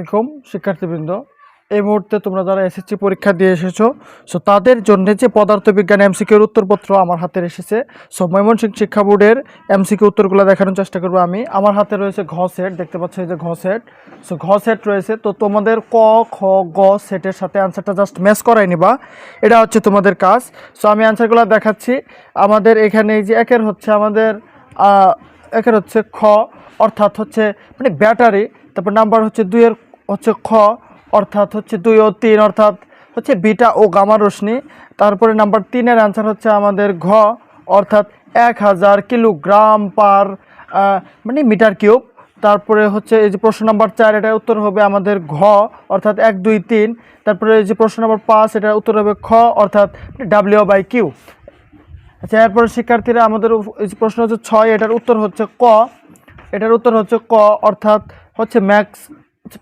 আলাইকুম, শিক্ষার্থীবৃন্দ। এই মুহূর্তে তোমরা যারা এসএসসি পরীক্ষা দিয়ে এসেছ সো তাদের জন্য যে পদার্থবিজ্ঞান এমসিকিউর উত্তরপত্র আমার হাতে এসেছে সো ময়মনসিংহ শিক্ষা বোর্ডের এমসিকিউ উত্তরগুলো দেখানোর চেষ্টা করব আমি। আমার হাতে রয়েছে ঘ সেট দেখতে পাচ্ছ এই যে ঘ সেট সো ঘ সেট রয়েছে, তো তোমাদের ক, খ, গ সেটের সাথে অ্যান্সারটা জাস্ট ম্যাচ করাই নিবা। এটা হচ্ছে তোমাদের কাজ। সো আমি অ্যান্সারগুলো দেখাচ্ছি। আমাদের এখানে এই যে একের হচ্ছে আমাদের একের হচ্ছে খ, অর্থাৎ হচ্ছে মানে ব্যাটারি, তারপর নাম্বার হচ্ছে দুইয়ের হচ্ছে খ, অর্থাৎ হচ্ছে দুই ও তিন, অর্থাৎ হচ্ছে বিটা ও গামা রশ্মি। তারপরে নাম্বার তিনের অ্যান্সার হচ্ছে আমাদের ঘ, অর্থাৎ এক হাজার কিলোগ্রাম পার মানে মিটার কিউব। তারপরে হচ্ছে এই যে প্রশ্ন নাম্বার চার, এটার উত্তর হবে আমাদের ঘ, অর্থাৎ এক, দুই, তিন। তারপরে এই যে প্রশ্ন নাম্বার পাঁচ, এটার উত্তর হবে খ, অর্থাৎ ডাব্লিউ বাই কিউ আচ্ছা এরপর শিক্ষার্থীরা আমাদের এই যে প্রশ্ন হচ্ছে ছয়, এটার উত্তর হচ্ছে ক। এটার উত্তর হচ্ছে ক, অর্থাৎ হচ্ছে ম্যাক্স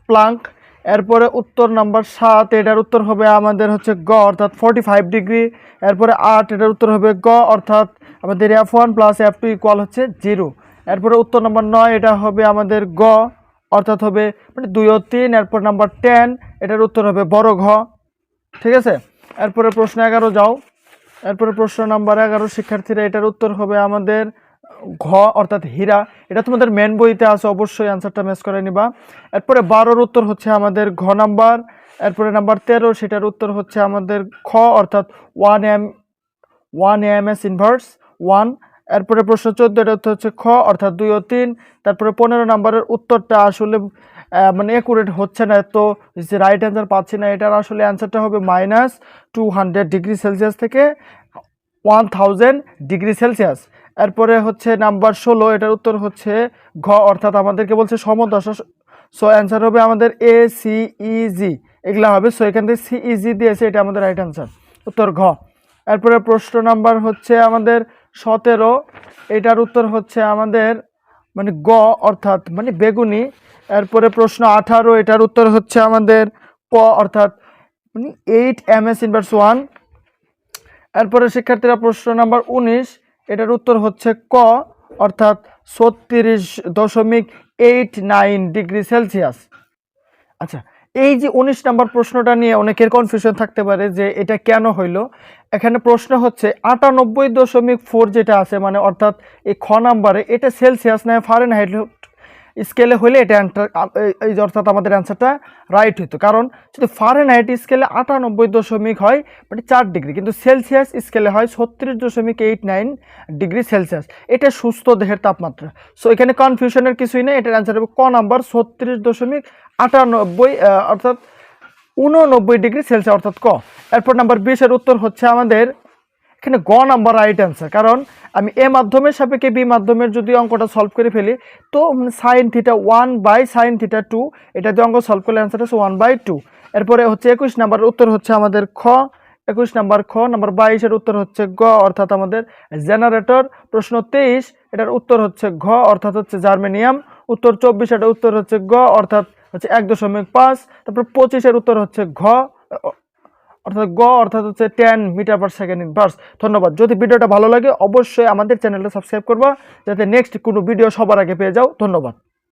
প্লাঙ্ক এরপরে উত্তর নাম্বার সাত, এটার উত্তর হবে আমাদের হচ্ছে গ, অর্থাৎ ফর্টি ফাইভ ডিগ্রি এরপরে আট, এটার উত্তর হবে গ, অর্থাৎ আমাদের F one plus F two equal হচ্ছে জিরো এরপরে উত্তর নাম্বার নয়, এটা হবে আমাদের গ, অর্থাৎ হবে মানে দুই ও তিন, এরপর নাম্বার টেন এটার উত্তর হবে বড় ঘ। ঠিক আছে? এরপরে প্রশ্ন এগারো যাও। এরপরে প্রশ্ন নাম্বার এগারো, শিক্ষার্থীরা, এটার উত্তর হবে আমাদের ঘ অর্থাৎ হীরা, এটা তোমাদের মেন বইতে আছে, অবশ্যই অ্যান্সারটা ম্যাচ করে নিবা। এরপরে বারোর উত্তর হচ্ছে আমাদের ঘ নাম্বার, এরপরে নাম্বার তেরো সেটার উত্তর হচ্ছে আমাদের খ, অর্থাৎ one M one M S inverse one এরপরে প্রশ্ন চোদ্দ উত্তর হচ্ছে খ, অর্থাৎ দুই ও তিন। তারপরে পনেরো নাম্বারের উত্তরটা আসলে মানে একুরেট হচ্ছে না তো যে রাইট অ্যান্সার পাচ্ছি না, এটার আসলে অ্যান্সারটা হবে minus two hundred degree celsius থেকে ওয়ান থাউজেন্ড ডিগ্রি সেলসিয়াস এরপরে হচ্ছে নাম্বার ষোলো, এটার উত্তর হচ্ছে ঘ, অর্থাৎ আমাদেরকে বলছে সমদশা, সো অ্যান্সার হবে আমাদের এ সি ই জি এগুলা হবে সো এখান থেকে সিইজি দিয়েছে, এটা আমাদের রাইট অ্যান্সার উত্তর ঘ। এরপরে প্রশ্ন নাম্বার হচ্ছে আমাদের সতেরো, এটার উত্তর হচ্ছে আমাদের মানে গ, অর্থাৎ মানে বেগুনি। এরপরে প্রশ্ন আঠারো, এটার উত্তর হচ্ছে আমাদের ক অর্থাৎ eight M S inverse one এরপরে শিক্ষার্থীরা প্রশ্ন নাম্বার উনিশ এটার উত্তর হচ্ছে ক, অর্থাৎ ছত্রিশ দশমিক এইট নাইন ডিগ্রি সেলসিয়াস। আচ্ছা এই যে উনিশ নম্বর প্রশ্নটা নিয়ে অনেকের কনফিউশন থাকতে পারে যে এটা কেন হইল। এখানে প্রশ্ন হচ্ছে আটানব্বই দশমিক ফোর যেটা আছে মানে অর্থাৎ এই খ নাম্বারে এটা সেলসিয়াস নয় ফারেনহাইট স্কেলে হলে এটা এই- এই অর্থাৎ আমাদের অ্যান্সারটা রাইট হইতো। কারণ যদি ফারেনহাইট স্কেলে আটানব্বই দশমিক হয় মানে চার ডিগ্রি কিন্তু সেলসিয়াস স্কেলে হয় ছত্রিশ দশমিক এইট নাইন ডিগ্রি সেলসিয়াস এটা সুস্থ দেহের তাপমাত্রা। সো এখানে কনফিউশনের কিছুই নেই, এটার অ্যান্সার হবে ক নাম্বার ছত্রিশ দশমিক আটানব্বই অর্থাৎ উননব্বই ডিগ্রি সেলসিয়াস অর্থাৎ ক। এরপর নাম্বার বিশের উত্তর হচ্ছে আমাদের এখানে গ নাম্বার রাইট অ্যান্সার কারণ আমি এ মাধ্যমের সাপেক্ষে বি মাধ্যমের যদি অঙ্কটা সলভ করে ফেলি, তো sine theta one by sine theta two এটা দিয়ে অঙ্ক সলভ করলে অ্যান্সার হচ্ছে ওয়ান বাই টু এরপরে হচ্ছে একুশ নাম্বার, উত্তর হচ্ছে আমাদের খ। একুশ নাম্বার খ, নাম্বার বাইশের উত্তর হচ্ছে গ, অর্থাৎ আমাদের জেনারেটর প্রশ্ন তেইশ, এটার উত্তর হচ্ছে ঘ, অর্থাৎ হচ্ছে জার্মেনিয়াম উত্তর চব্বিশ, এটার উত্তর হচ্ছে গ, অর্থাৎ হচ্ছে এক দশমিক পাঁচ। তারপর পঁচিশের উত্তর হচ্ছে ঘ অর্থাৎ গ অর্থাৎ হচ্ছে ten metre per second inverse ধন্যবাদ। যদি ভিডিওটা ভালো লাগে, অবশ্যই আমাদের চ্যানেলটা সাবস্ক্রাইব করবা, যাতে নেক্সট কোনো ভিডিও সবার আগে পেয়ে যাও। ধন্যবাদ।